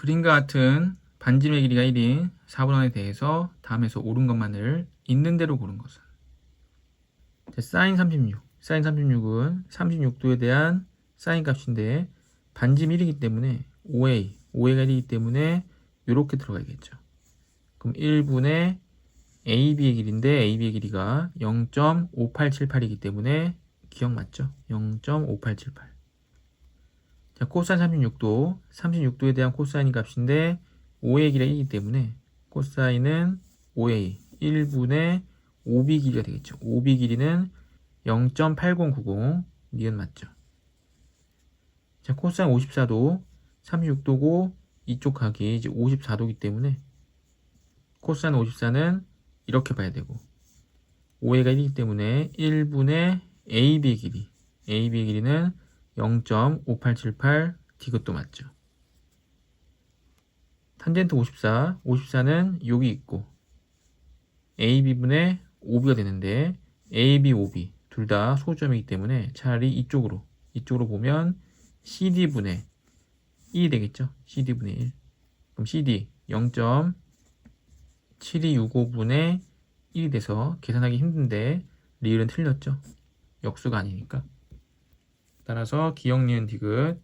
그림과 같은 반지름의 길이가 1인 4분원에 대해서 다음에서 옳은 것만을 있는 대로 고른 것은? 자, 사인 36 사인 36은 36도에 대한 사인 값인데 반지름 1이기 때문에 5a 5a가 1이기 때문에 이렇게 들어가야겠죠. 그럼 1분의 AB의 길인데 AB의 길이가 0.5878이기 때문에 기억 맞죠? 0.5878 자, 코사인 36도, 36도에 대한 코사인 값인데 5의 길이가 1이기 때문에 코사인은 5a 1분의 5b 길이가 되겠죠. 5b 길이는 0.8090 니은 맞죠. 자, 코사인 54도 36도고 이쪽 각이 이제 54도이기 때문에 코사인 54는 이렇게 봐야 되고 5a가 1이기 때문에 1분의 ab 길이 ab 길이는 0.5878 디귿도 맞죠. 탄젠트 54, 54는 여기 있고 AB분의 OB가 되는데 AB, OB 둘 다 소점이기 때문에 차라리 이쪽으로 이쪽으로 보면 CD분의 1이 되겠죠. CD분의 1 그럼 CD 0.7265분의 1이 돼서 계산하기 힘든데 리을은 틀렸죠. 역수가 아니니까 따라서 기억 니은 디귿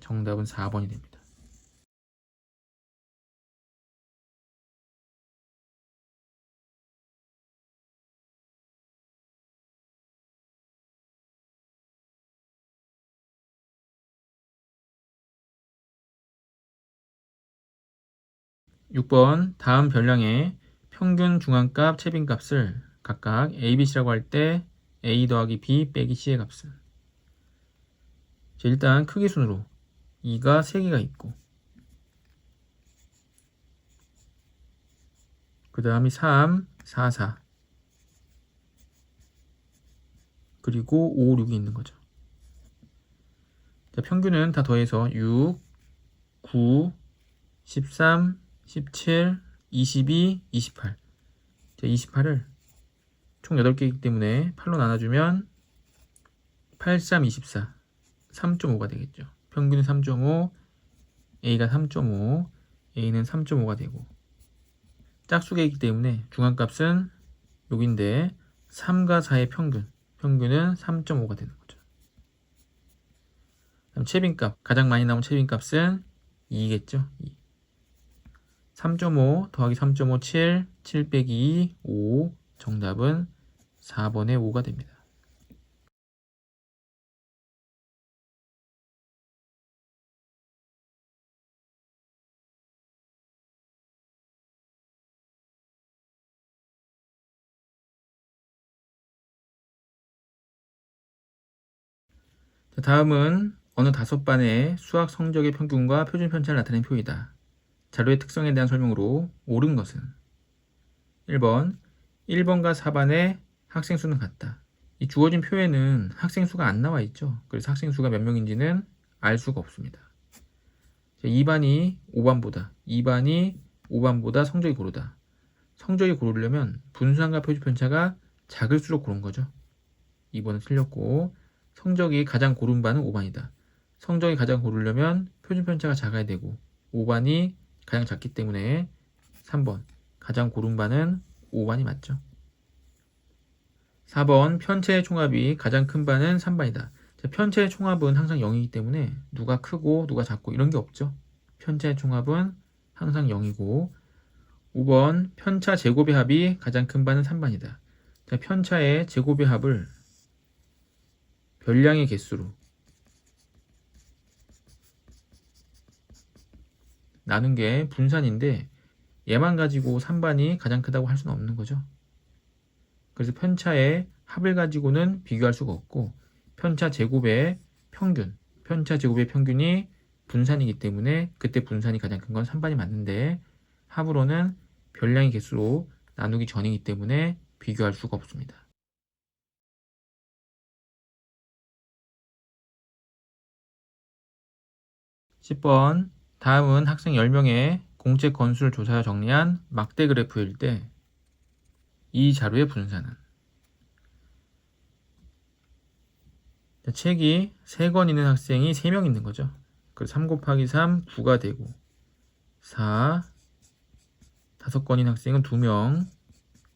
정답은 4번이 됩니다. 6번 다음 별량의 평균 중앙값 채빈값을 각각 A, B, C라고 할 때 A 더하기 B 빼기 C의 자, 일단 크기 순으로 2가 3개가 있고 그 다음이 3, 4, 4 그리고 5, 6이 있는 거죠. 자, 평균은 다 더해서 6, 9, 13, 17, 22, 28 자, 28을 총 8개이기 때문에 8로 나눠주면 8, 3, 24 3.5가 되겠죠. 평균은 3.5, A가 3.5, A는 3.5가 되고 짝수계이기 때문에 중앙값은 여기인데 3과 4의 평균, 평균은 3.5가 되는 거죠. 그럼 채빈값, 가장 많이 나온 채빈값은 2겠죠. 2. 3.5 더하기 3.5, 7, 7 빼기 2, 5 정답은 4번의 5가 됩니다. 다음은 어느 다섯 반의 수학 성적의 평균과 표준 편차를 나타낸 표이다. 자료의 특성에 대한 설명으로 옳은 것은 1번 1번과 4반의 학생 수는 같다. 이 주어진 표에는 학생 수가 안 나와 있죠. 그래서 학생 수가 몇 명인지는 알 수가 없습니다. 2반이 5반보다 2반이 5반보다 성적이 고르다. 성적이 고르려면 분수함과 표준 편차가 작을수록 고른 거죠. 2번은 틀렸고 성적이 가장 고른 반은 5반이다. 성적이 가장 고르려면 표준 편차가 작아야 되고 5반이 가장 작기 때문에 3번 가장 고른 반은 5반이 맞죠. 4번 편체의 총합이 가장 큰 반은 3반이다. 자, 편체의 총합은 항상 0이기 때문에 누가 크고 누가 작고 이런 게 없죠. 편체의 총합은 항상 0이고 5번 편차 제곱의 합이 가장 큰 반은 3반이다. 자, 편차의 제곱의 합을 별량의 개수로 나눈 게 분산인데 얘만 가지고 3반이 가장 크다고 할 수는 없는 거죠. 그래서 편차의 합을 가지고는 비교할 수가 없고 편차 제곱의 평균, 편차 제곱의 평균이 분산이기 때문에 그때 분산이 가장 큰 건 3반이 맞는데 합으로는 별량의 개수로 나누기 전이기 때문에 비교할 수가 없습니다. 10번. 다음은 학생 10명의 공채 건수를 조사하여 정리한 막대 그래프일 때 이 자료의 분산은. 책이 3권 있는 학생이 3명 있는 거죠. 그래서 3 곱하기 3 9가 되고 4 다섯 건인 학생은 2명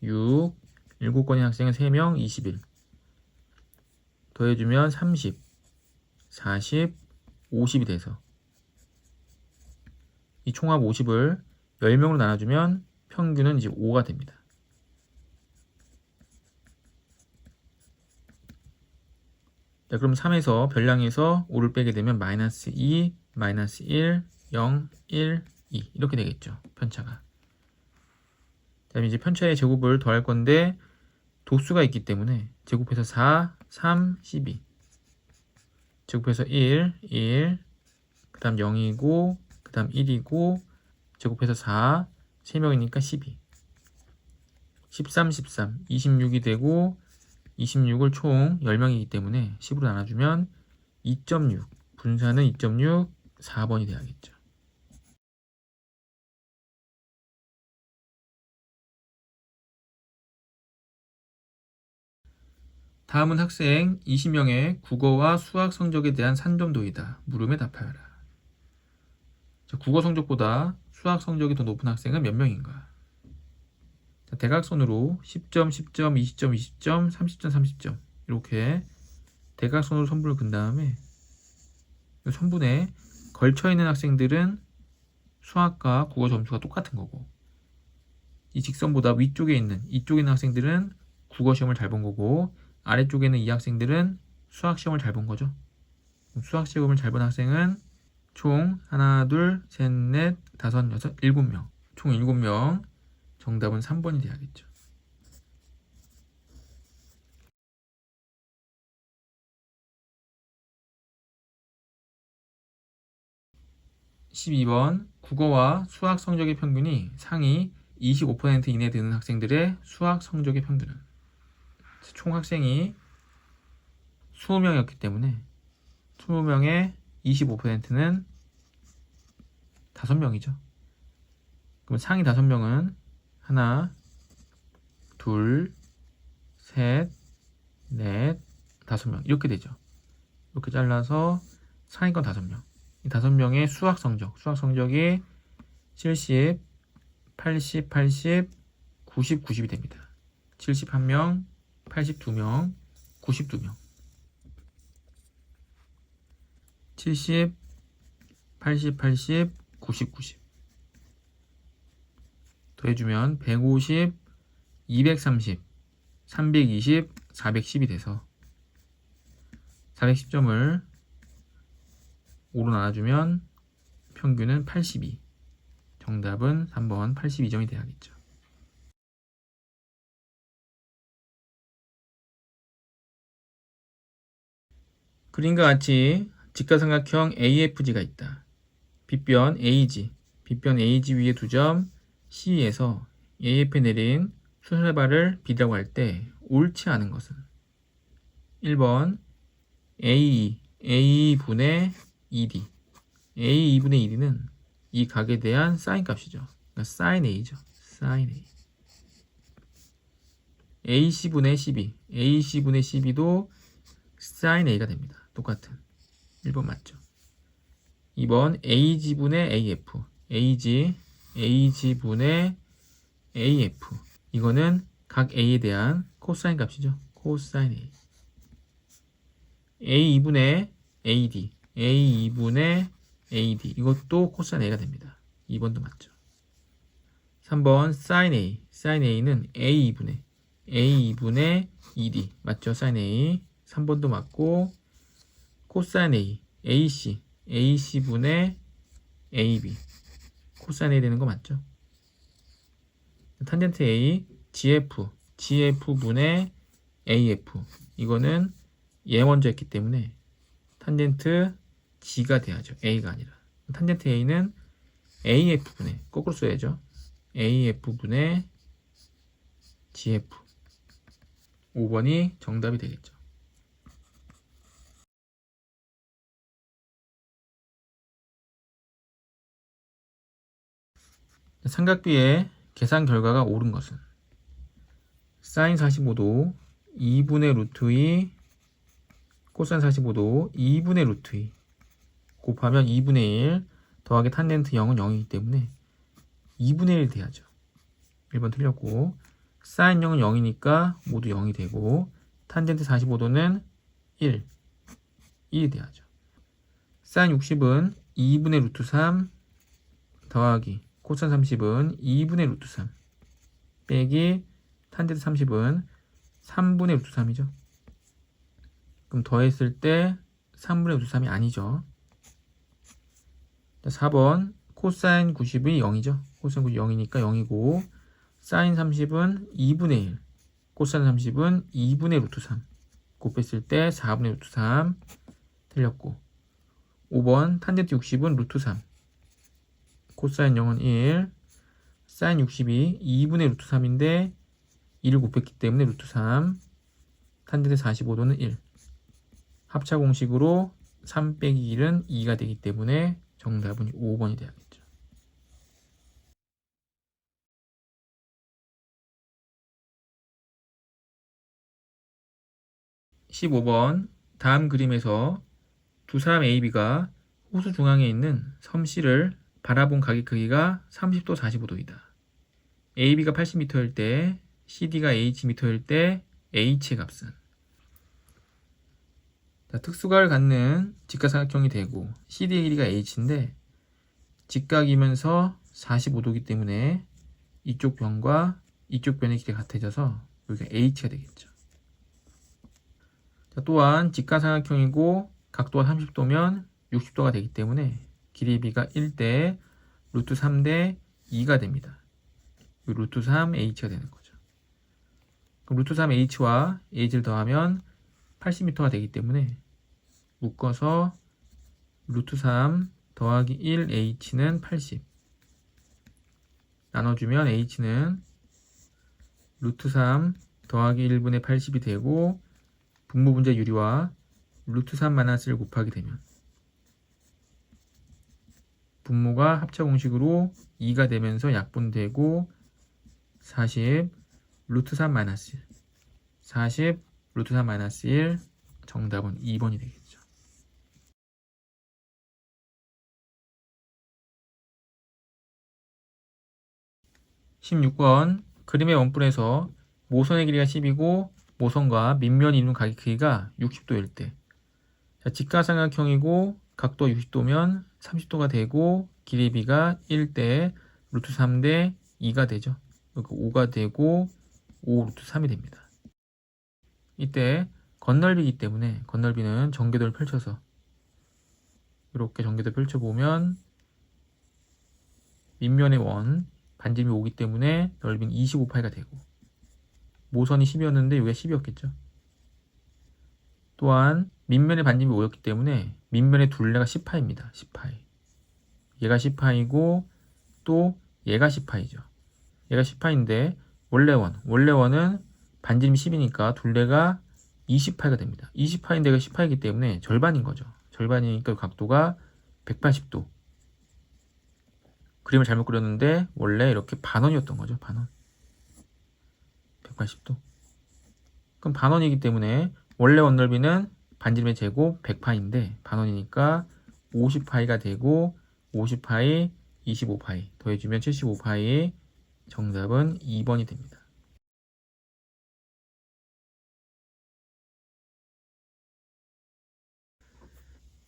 6 일곱 건인 학생은 3명 21 더해주면 30 40 50이 돼서 이 총합 50을 10명으로 나눠주면 평균은 이제 5가 됩니다. 자, 그럼 3에서 별량에서 5를 빼게 되면 마이너스 2, 마이너스 1, 0, 1, 2 이렇게 되겠죠. 편차가. 그다음에 이제 편차의 제곱을 더할 건데 도수가 있기 때문에 제곱해서 4, 3, 12 제곱해서 1, 1 그 다음 0이고 그 다음 1이고 제곱해서 4 3명이니까 12 13, 13 26이 되고 26을 총 10명이기 때문에 10으로 나눠주면 2.6 분산은 2.6 4번이 돼야겠죠. 다음은 학생 20명의 국어와 수학 성적에 대한 산점도이다. 물음에 답하여라. 자, 국어 성적보다 수학 성적이 더 높은 학생은 몇 명인가? 자, 대각선으로 10점, 10점, 20점, 20점, 30점, 30점 이렇게 대각선으로 선분을 근 다음에 이 선분에 걸쳐 있는 학생들은 수학과 국어 점수가 똑같은 거고 이 직선보다 위쪽에 있는 이쪽에 있는 학생들은 국어 시험을 잘 본 거고 아래쪽에는 이 학생들은 수학 시험을 잘 본 거죠. 수학 시험을 잘 본 학생은 총 하나, 둘, 셋, 넷, 다섯, 여섯, 일곱 명. 총 일곱 명. 정답은 3번이 돼야겠죠. (12번) 국어와 수학 성적의 평균이 상위 25% 이내 드는 학생들의 수학 성적의 평균은 총 학생이 20명이었기 때문에 20명의 25%는 5명이죠. 그럼 상위 5명은 하나, 둘, 셋, 넷, 다섯 명 이렇게 되죠. 이렇게 잘라서 상위권 5명. 이 5명의 수학 성적, 수학 성적이 70, 80, 80, 90, 90이 됩니다. 71명, 82명, 92명. 70, 80, 80, 90, 90. 더해주면 150, 230, 320, 410이 돼서 410점을 5로 나눠주면 평균은 82. 정답은 3번 82점이 돼야겠죠. 그림과 같이 직사삼각형 AFG가 있다. 빗변 AG, 빗변 AG 위에 두 점 C에서 AF에 내린 수설발을 B라고 할 때 옳지 않은 것은 1번 AE, AE분의 ED AE분의 ED는 이 각에 대한 사인 값이죠. 그러니까 사인 A죠. 사인 A AC분의 12, AC분의 12도 사인 A가 됩니다. 똑같은 1번 맞죠? 2번 AG분의 AF AG AG분의 AF 이거는 각 A에 대한 코사인 값이죠. 코사인 A. A2분의 AD A2분의 AD 이것도 코사인 A가 됩니다. 2번도 맞죠? 3번 sin A. sin A는 A2분의 A2분의 ED 맞죠? sin A. 3번도 맞고 코사인 A, AC, AC분의 AB. 코사인 A 되는 거 맞죠? 탄젠트 A, GF, GF분의 AF. 이거는 얘 먼저 했기 때문에 탄젠트 G가 돼야죠. A가 아니라. 탄젠트 A는 AF분의, 거꾸로 써야죠. AF분의 GF. 5번이 정답이 되겠죠. 삼각비의 계산 결과가 옳은 것은 사인 45도 2분의 루트 2 코사인 45도 2분의 루트 2 곱하면 2분의 1 더하기 탄젠트 0은 0이기 때문에 2분의 1 돼야죠. 1번 틀렸고 사인 0은 0이니까 모두 0이 되고 탄젠트 45도는 1, 1이 돼야죠. 사인 60은 2분의 루트 3 더하기 코산 30은 2분의 루트 3 빼기 탄젠트 30은 3분의 루트 3이죠. 그럼 더했을 때 3분의 루트 3이 아니죠. 자, 4번 코사인 90이 0이죠. 코사인 90이 0이니까 0이고 사인 30은 2분의 1 코사인 30은 2분의 루트 3 곱했을 때 4분의 루트 3 틀렸고 5번 탄젠트 60은 루트 3 코사인 0은 1 사인 60이 2분의 루트 3인데 1을 곱했기 때문에 루트 3 탄젠트 45도는 1 합차 공식으로 3 빼기 1은 2가 되기 때문에 정답은 5번이 돼야겠죠. 15번 다음 그림에서 두 사람 AB가 호수 중앙에 있는 섬 C를 바라본 각의 크기가 30도 45도이다. AB가 80m일 때 CD가 Hm일 때 H의 값은 자, 특수각을 갖는 직각삼각형이 되고 CD의 길이가 H인데 직각이면서 45도이기 때문에 이쪽 변과 이쪽 변의 길이가 같아져서 여기가 H가 되겠죠. 자, 또한 직각삼각형이고 각도가 30도면 60도가 되기 때문에 길이비가 1대 루트 3대 2가 됩니다. 이 루트 3H가 되는 거죠. 그럼 루트 3H와 H를 더하면 80m가 되기 때문에 묶어서 루트 3 더하기 1h는 80 나눠주면 h는 루트 3 더하기 1분의 80이 되고 분모 분자 유리와 루트 3 마이너스를 곱하게 되면 분모가 합차 공식으로 2가 되면서 약분되고 40 루트 3 마이너스 1 40 루트 3 마이너스 1 정답은 2번이 되겠죠. 16번. 그림의 원뿔에서 모선의 길이가 10이고 모선과 밑면이 있는 각의 크기가 60도일 때 자, 직각삼각형이고 각도 60도면 30도가 되고 길이비가 1대 루트 3대 2가 되죠. 그러니까 5가 되고 5 루트 3이 됩니다. 이때 건널비이기 때문에 건널비는 전개도를 펼쳐서 이렇게 전개도 펼쳐보면 밑면의 원 반지름이 5기 때문에 넓이는 25파이가 되고 모선이 10이었는데 여기가 10이었겠죠. 또한 밑면의 반지름이 5였기 때문에 밑면의 둘레가 10파입니다. 10파이. 얘가 10파이고 또 얘가 10파이죠. 얘가 10파인데 원래 원, 원래 원은 반지름이 10이니까 둘레가 20파이가 됩니다. 20파인데 얘가 10파이기 때문에 절반인 거죠. 절반이니까 각도가 180도. 그림을 잘못 그렸는데 원래 이렇게 반원이었던 거죠. 반원. 180도. 그럼 반원이기 때문에 원래 원넓이는 반지름의 제곱 100파인데 반원이니까 50파이가 되고 50파이, 25파이 더해주면 75파이 정답은 2번이 됩니다.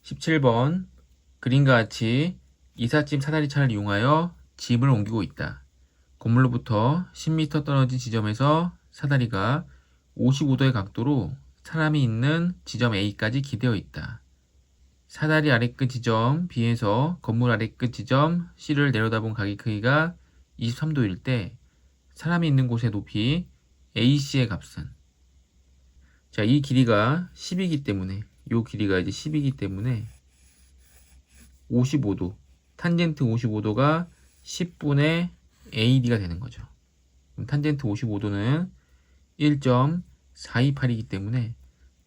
17번 그림과 같이 이삿짐 사다리 차를 이용하여 짐을 옮기고 있다. 건물로부터 10m 떨어진 지점에서 사다리가 55도의 각도로 사람이 있는 지점 A까지 기대어 있다. 사다리 아래 끝 지점 B에서 건물 아래 끝 지점 C를 내려다본 각의 크기가 23도일 때 사람이 있는 곳의 높이 AC의 값은 자, 이 길이가 10이기 때문에 이 길이가 이제 10이기 때문에 55도 탄젠트 55도가 10분의 AD가 되는 거죠. 탄젠트 55도는 1.428이기 때문에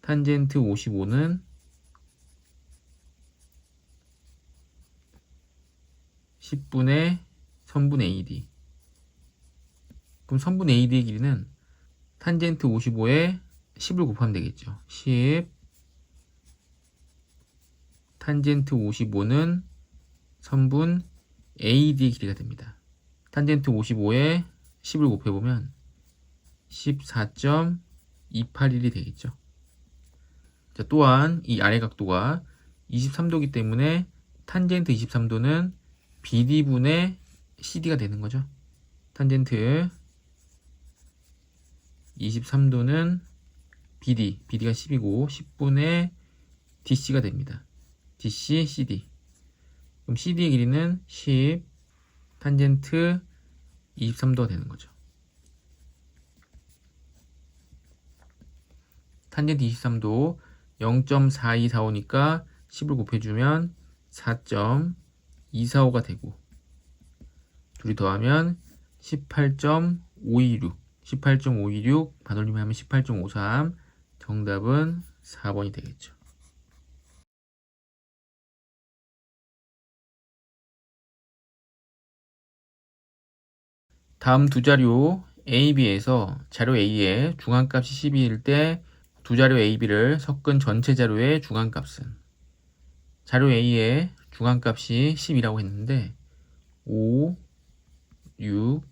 탄젠트 55는 10분의 선분 AD. 그럼 선분 AD의 길이는 탄젠트 55에 10을 곱하면 되겠죠. 10 탄젠트 55는 선분 AD 길이가 됩니다. 탄젠트 55에 10을 곱해보면 14.281이 되겠죠. 자, 또한 이 아래 각도가 23도이기 때문에 탄젠트 23도는 BD분의 CD가 되는 거죠. 탄젠트 23도는 BD, BD가 10이고 10분의 DC가 됩니다. DC, CD. 그럼 CD의 길이는 10, 탄젠트 23도가 되는 거죠. 탄젠트 23도 0.4245니까 10을 곱해주면 4.245가 되고 둘이 더하면 18.526 18.526 반올림을 하면 18.53 정답은 4번이 되겠죠. 다음 두 자료 A, B에서 자료 A의 중앙값이 12일 때 두 자료 A, B를 섞은 전체 자료의 중앙값은 자료 A의 중앙값이 10이라고 했는데 5, 6,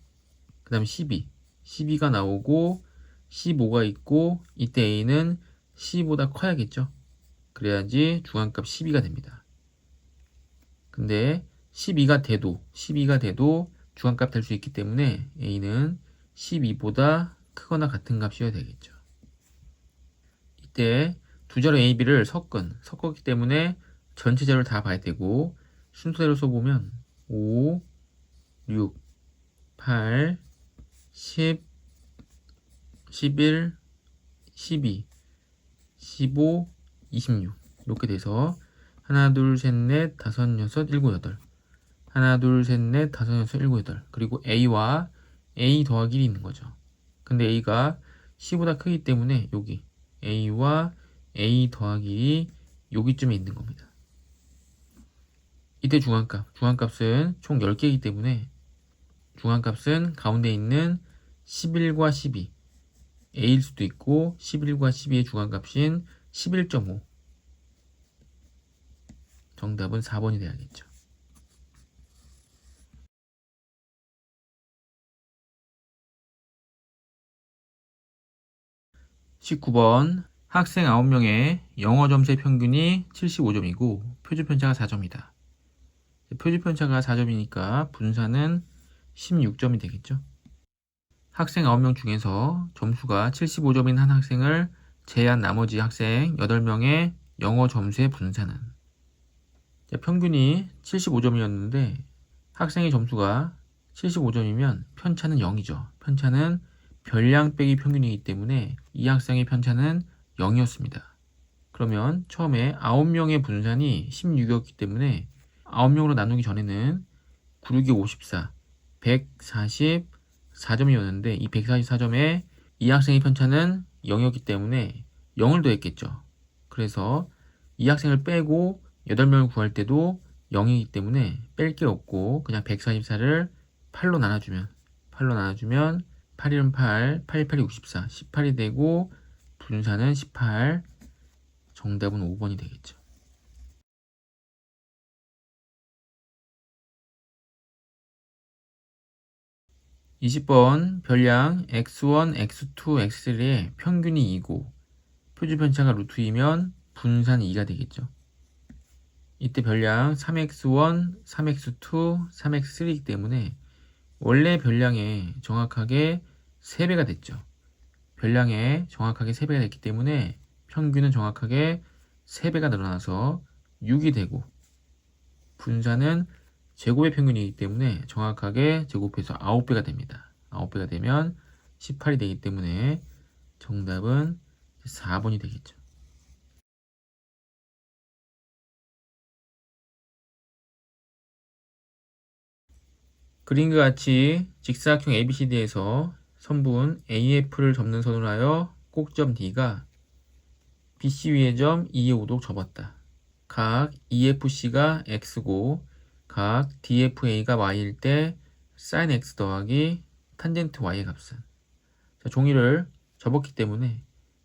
그 다음 12 12가 나오고 15가 있고 이때 A는 12보다 커야겠죠. 그래야지 중앙값 12가 됩니다. 근데 12가 돼도 12가 돼도 중앙값 될 수 있기 때문에 A는 12보다 크거나 같은 값이어야 되겠죠. 이때 두 자료 A, B를 섞은, 섞었기 때문에 전체 자료를 다 봐야 되고 순서대로 써보면 5, 6, 8, 10, 11, 12, 15, 26 이렇게 돼서 하나, 둘, 셋, 넷, 다섯, 여섯, 일곱, 여덟. 하나, 둘, 셋, 넷, 다섯, 여섯, 일곱, 여덟. 그리고 A와 A 더하기 1이 있는 거죠. 근데 A가 C보다 크기 때문에 여기 A와 A 더하기 1이 여기쯤에 있는 겁니다. 이때 중앙값, 중앙값은 총 10개이기 때문에 중앙값은 가운데 있는 11과 12 A일 수도 있고 11과 12의 중앙값인 11.5 정답은 4번이 돼야겠죠. 19번 학생 9명의 영어 점수의 평균이 75점이고 표준 편차가 4점이다. 표준 편차가 4점이니까 분산은 16점이 되겠죠. 학생 9명 중에서 점수가 75점인 한 학생을 제한 나머지 학생 8명의 영어 점수의 분산은 평균이 75점이었는데 학생의 점수가 75점이면 편차는 0이죠. 편차는 별량 빼기 평균이기 때문에 이 학생의 편차는 0이었습니다. 그러면 처음에 9명의 분산이 16이었기 때문에 9명으로 나누기 전에는 9, 6이 54, 144점이었는데 이 144점에 이 학생의 편차는 0이었기 때문에 0을 더했겠죠. 그래서 이 학생을 빼고 8명을 구할 때도 0이기 때문에 뺄 게 없고 그냥 144를 8로 나눠주면 8로 나눠주면 8일은 8, 8, 8이 64, 18이 되고 분산은 18, 정답은 5번이 되겠죠. 20번 별량 x1, x2, x3의 평균이 2고 표준 편차가 루트 2면 분산 2가 되겠죠. 이때 별량 3x1, 3x2, 3x3이기 때문에 원래 별량에 정확하게 3배가 됐죠. 별량에 정확하게 3배가 됐기 때문에 평균은 정확하게 3배가 늘어나서 6이 되고 분산은 제곱의 평균이기 때문에 정확하게 제곱해서 9배가 됩니다. 9배가 되면 18이 되기 때문에 정답은 4번이 되겠죠. ' 그림과 같이 직사각형 ABCD에서 선분 AF를 접는 선으로 하여 꼭점 D가 BC 위의 점 2의 5도 접었다. 각 EFC가 X고 각 DFA가 Y일 때 sin X 더하기 탄젠트 Y의 값은 자, 종이를 접었기 때문에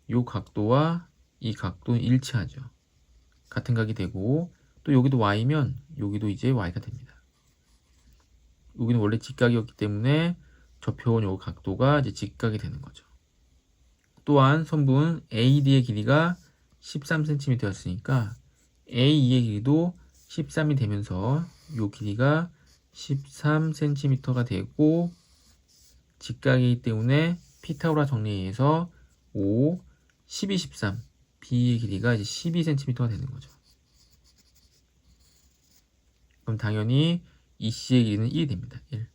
이 각도와 이 각도는 일치하죠. 같은 각이 되고 또 여기도 y면 여기도 이제 y가 됩니다. 여기는 원래 직각이었기 때문에 접혀온 요 각도가 이제 직각이 되는 거죠. 또한 선분 AD의 길이가 13cm였으니까 A2의 길이도 13이 되면서 요 길이가 13cm가 되고 직각이기 때문에 피타고라 정리에 의해서 5, 12, 13 B의 길이가 이제 12cm가 되는 거죠. 그럼 당연히 EC의 길이는 1이 됩니다. 1.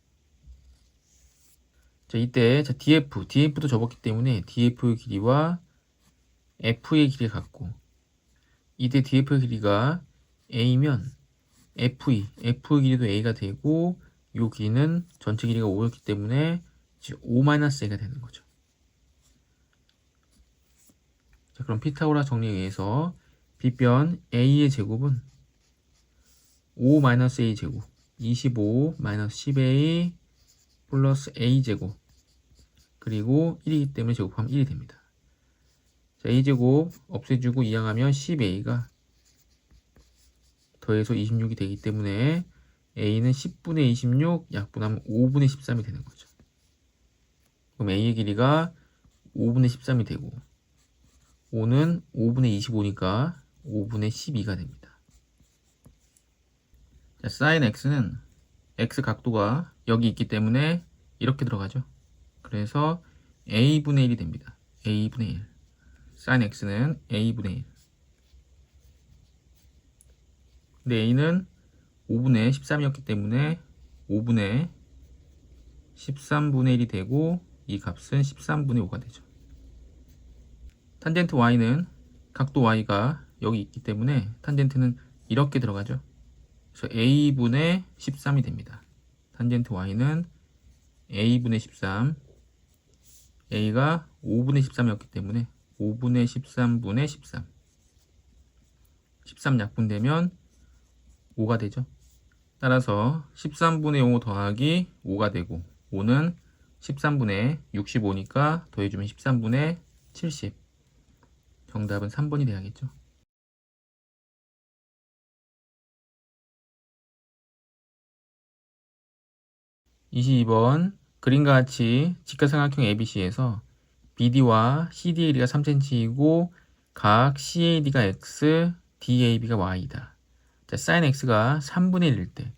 자, 이때 자, DF, DF도 접었기 때문에 DF의 길이와 F의 길이가 같고 이때 DF의 길이가 A면 FE, F의 길이도 A가 되고 이 길이는 전체 길이가 5였기 때문에 이제 5-A가 되는 거죠. 자, 그럼 피타고라 정리에 의해서 B변 A의 제곱은 5-A 제곱 25-10A 플러스 A 제곱 그리고 1이기 때문에 제곱하면 1이 됩니다. 자, A 제곱 없애주고 이항하면 10A가 더해서 26이 되기 때문에 A는 10분의 26 약분하면 5분의 13이 되는 거죠. 그럼 A의 길이가 5분의 13이 되고 5는 5분의 25니까 5분의 12가 됩니다. 자, sin x는 x 각도가 여기 있기 때문에 이렇게 들어가죠. 그래서 a분의 1이 됩니다. a분의 1. sin x는 a분의 1. 근데 a는 5분의 13이었기 때문에 5분의 13분의 1이 되고 이 값은 13분의 5가 되죠. 탄젠트 y는 각도 y가 여기 있기 때문에 탄젠트는 이렇게 들어가죠. 그래서 a분의 13이 됩니다. 탄젠트 y는 a분의 13 a가 5분의 13이었기 때문에 5분의 13분의 13 13 약분되면 5가 되죠. 따라서 13분의 5 더하기 5가 되고 5는 13분의 65니까 더해주면 13분의 70 정답은 3번이 돼야겠죠. 22번 그림과 같이 직각삼각형 ABC에서 BD와 CD의 길이가 3cm이고 각 CAD가 X, DAB가 Y이다. 자, sin X가 3분의 1일 때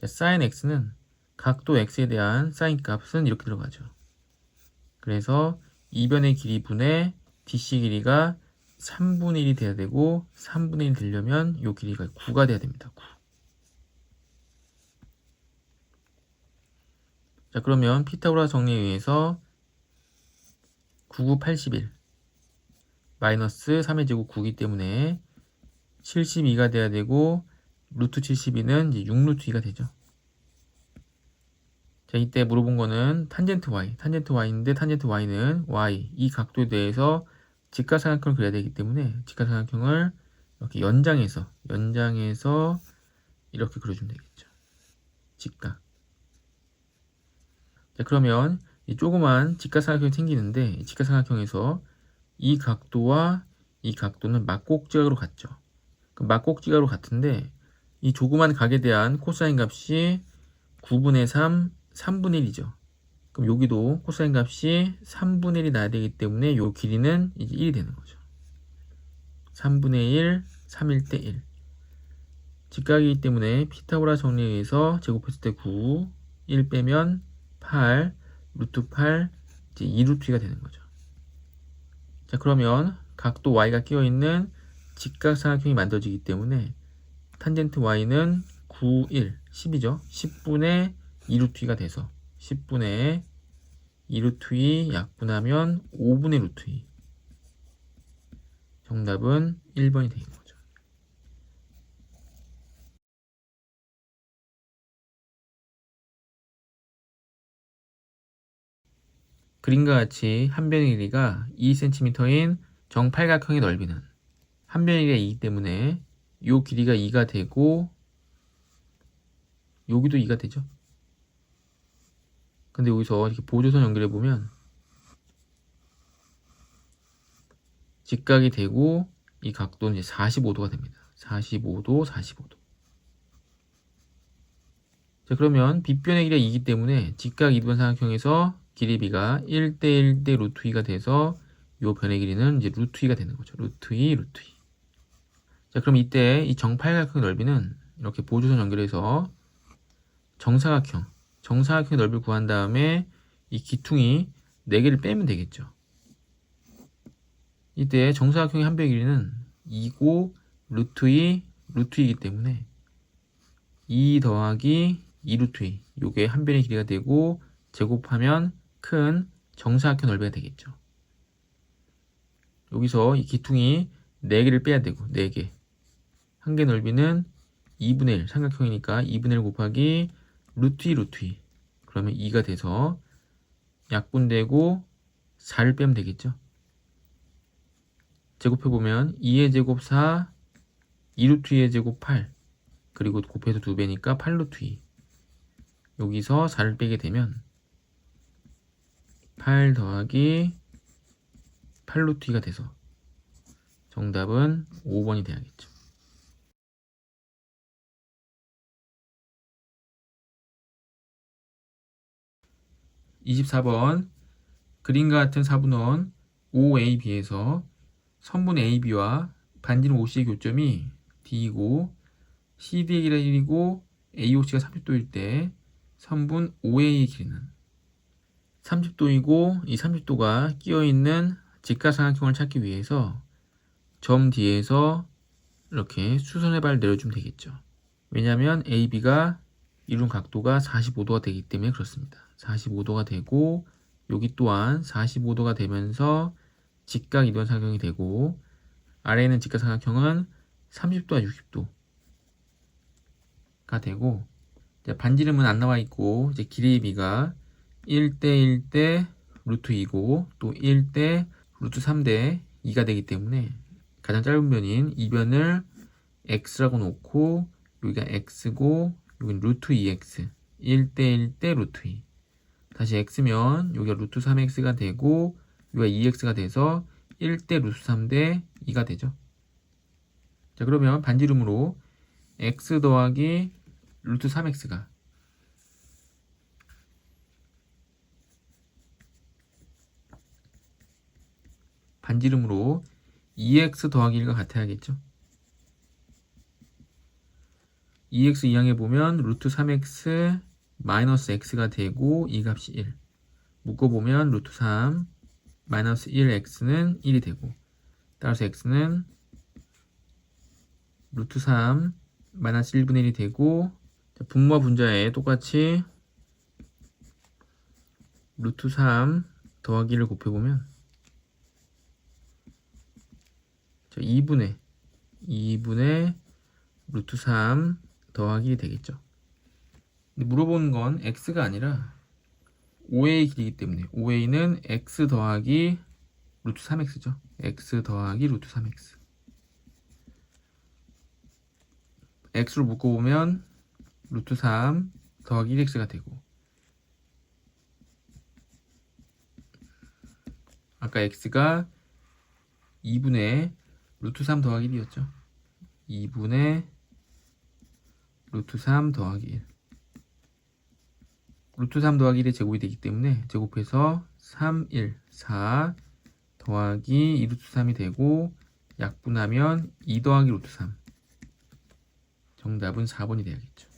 자, sin X는 각도 X에 대한 sin 값은 이렇게 들어가죠. 그래서 이변의 길이 분의 DC 길이가 3분의 1이 돼야 되고 3분의 1 되려면 이 길이가 9가 돼야 됩니다. 9. 자 그러면 피타고라 정리에 의해서 99, 81 마이너스 3의 제곱 9이기 때문에 72가 돼야 되고 루트 72는 이제 6루트 2가 되죠. 자 이때 물어본 거는 탄젠트 y, 탄젠트 y인데 탄젠트 y는 y 이 각도에 대해서 직각삼각형을 그려야 되기 때문에 직각삼각형을 이렇게 연장해서 연장해서 이렇게 그려주면 되겠죠. 직각. 자, 그러면 이 조그만 직각삼각형이 생기는데 이 직각삼각형에서 이 각도와 이 각도는 막곡지각으로 같죠. 그 막곡지각으로 같은데 이 조그만 각에 대한 코사인 값이 9분의 3, 3분의 1이죠. 그럼 여기도 코사인 값이 3분의 1이 나야 되기 때문에 이 길이는 이제 1이 되는 거죠. 3분의 1, 3일 때 1. 직각이기 때문에 피타고라 정리에 의해서 제곱했을 때 9, 1 빼면 8, 루트 8, 이제 2루트가 되는 거죠. 자, 그러면 각도 y가 끼어 있는 직각삼각형이 만들어지기 때문에 탄젠트 y는 9, 1, 10이죠. 10분의 2루트 2가 돼서 10분의 2루트 2 약분하면 5분의 루트 2. 정답은 1번이 되는 거 그림과 같이 한 변의 길이가 2cm인 정팔각형의 넓이는 한 변의 길이가 2이기 때문에 이 길이가 2가 되고 여기도 2가 되죠. 근데 여기서 이렇게 보조선 연결해 보면 직각이 되고 이 각도는 이제 45도가 됩니다. 45도, 45도. 자, 그러면 빗변의 길이가 2기 때문에 직각 이두변 삼각형에서 길이 b가 1대 1 대 루트 2가 돼서 요 변의 길이는 이제 루트 2가 되는 거죠. 루트 2, 루트 2. 자, 그럼 이때 이 정팔각형 넓이는 이렇게 보조선 연결해서 정사각형, 정사각형의 넓이를 구한 다음에 이 기퉁이 4개를 빼면 되겠죠. 이때 정사각형의 한 변의 길이는 2고 루트 2, 루트 2이기 때문에 2 더하기 2 루트 2 요게 한 변의 길이가 되고 제곱하면 큰 정사각형 넓이가 되겠죠. 여기서 이 기퉁이 4개를 빼야 되고 4개 한 개 넓이는 2분의 1 삼각형이니까 2분의 1 곱하기 루트 2 루트 2 그러면 2가 돼서 약분되고 4를 빼면 되겠죠. 제곱해보면 2의 제곱 4, 2루트 2의 제곱 8 그리고 곱해서 2배니까 8루트 2 여기서 4를 빼게 되면 8 더하기 8루트 2가 돼서 정답은 5번이 돼야겠죠. 24번 그림과 같은 사분원 OAB에서 선분 AB와 반지름 OC의 교점이 D이고 CD의 길이가 1이고 AOC가 30도일 때 선분 OA의 길이는 30도이고 이 30도가 끼어 있는 직각삼각형을 찾기 위해서 점 D에서 이렇게 수선의 발 내려주면 되겠죠. 왜냐하면 AB가 이룬 각도가 45도가 되기 때문에 그렇습니다. 45도가 되고 여기 또한 45도가 되면서 직각 이동 삼각형이 되고 아래에 있는 직각 삼각형은 30도와 60도가 되고 반지름은 안 나와 있고 이제 길이의 비가 1대 1대 루트 2고 또 1대 루트 3대 2가 되기 때문에 가장 짧은 변인 이 변을 x라고 놓고 여기가 x고 여기는 루트 2x 1대 1대 루트 2 다시 x면 여기가 루트 3x가 되고 여기가 2x가 돼서 1대 루트 3대 2가 되죠. 자 그러면 반지름으로 x 더하기 루트 3x가 반지름으로 2x 더하기 1과 같아야겠죠. 2x 이항에 보면 루트 3x 마이너스 x가 되고 이 값이 1 묶어보면 루트 3 마이너스 1x는 1이 되고 따라서 x는 루트 3 마이너스 1분의 1이 되고 분모와 분자에 똑같이 루트 3 더하기를 곱해보면 2분의 2분의 루트 3 더하기 되겠죠. 물어보는 건 x가 아니라 5a 길이기 때문에 5a는 x 더하기 루트 3x죠. x 더하기 루트 3x x로 묶어보면 루트 3 더하기 1x가 되고 아까 x가 2분의 루트 3 더하기 1이었죠. 2분의 루트 3 더하기 1 루트 3 더하기 1의 제곱이 되기 때문에 제곱해서 3, 1, 4 더하기 2 루트 3이 되고 약분하면 2 더하기 루트 3 정답은 4번이 되야겠죠.